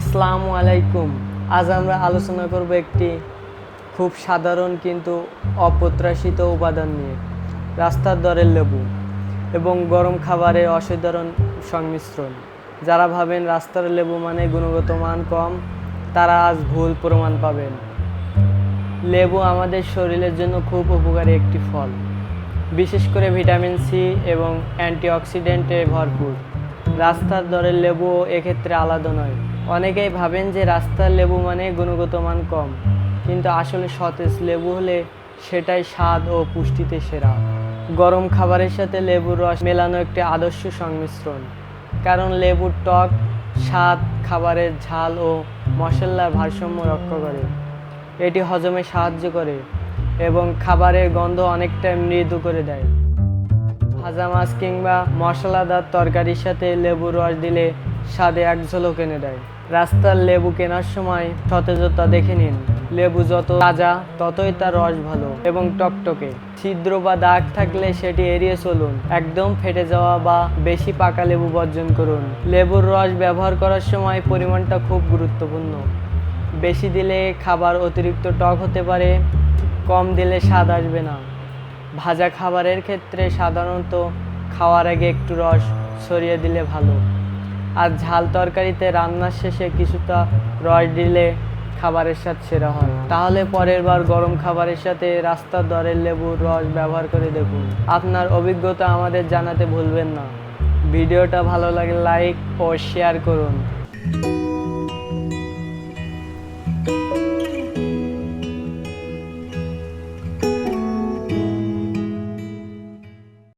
আসসালামু আলাইকুম। আজ আমরা আলোচনা করব একটি খুব সাধারণ কিন্তু অপ্রত্যাশিত উপাদান নিয়ে, রাস্তার দরের লেবু এবং গরম খাবারের অসাধারণ সংমিশ্রণ। যারা ভাবেন রাস্তার লেবু মানে গুণগত মান কম, তারা আজ ভুল প্রমাণ পাবেন। লেবু আমাদের শরীরের জন্য খুব উপকারী একটি ফল, বিশেষ করে ভিটামিন সি এবং অ্যান্টিঅক্সিডেন্টে ভরপুর। রাস্তার দরের লেবুও এক্ষেত্রে আলাদা নয়। অনেকেই ভাবেন যে রাস্তার লেবু মানে গুণগত মান কম, কিন্তু আসলে সতেজ লেবু হলে সেটাই স্বাদ ও পুষ্টিতে সেরা। গরম খাবারের সাথে লেবুর রস মেলানো একটি আদর্শ সংমিশ্রণ। কারণ লেবুর টক, স্বাদ, খাবারের ঝাল ও মশলার ভারসাম্য রক্ষা করে। এটি হজমে সাহায্য করে এবং খাবারের গন্ধ অনেকটা মৃদু করে দেয়। ভাজা মাছ কিংবা মশলাদার তরকারির সাথে লেবুর রস দিলে স্বাদে এক ঝলক এনে দেয়। রাস্তার লেবু কেনার সময় সতেজতা দেখে নিন। লেবু যত তাজা, ততই তার রস ভালো এবং টকটকে। ছিদ্র বা দাগ থাকলে সেটি এড়িয়ে চলুন। একদম ফেটে যাওয়া বা বেশি পাকা লেবু বর্জন করুন। লেবুর রস ব্যবহার করার সময় পরিমাণটা খুব গুরুত্বপূর্ণ। বেশি দিলে খাবার অতিরিক্ত টক হতে পারে, কম দিলে স্বাদ আসবে না। ভাজা খাবারের ক্ষেত্রে সাধারণত খাওয়ার আগে একটু রস ছড়িয়ে দিলে ভালো। আর ঝাল তরকারিতে রান্নার শেষে কিছুটা রস দিলে খাবারের স্বাদ সেরা হয়। তাহলে পরের বার গরম খাবারের সাথে রাস্তার দরের লেবুর রস ব্যবহার করে দেখুন। আপনার অভিজ্ঞতা আমাদের জানাতে ভুলবেন না। ভিডিওটা ভালো লাগে লাইক ও শেয়ার করুন।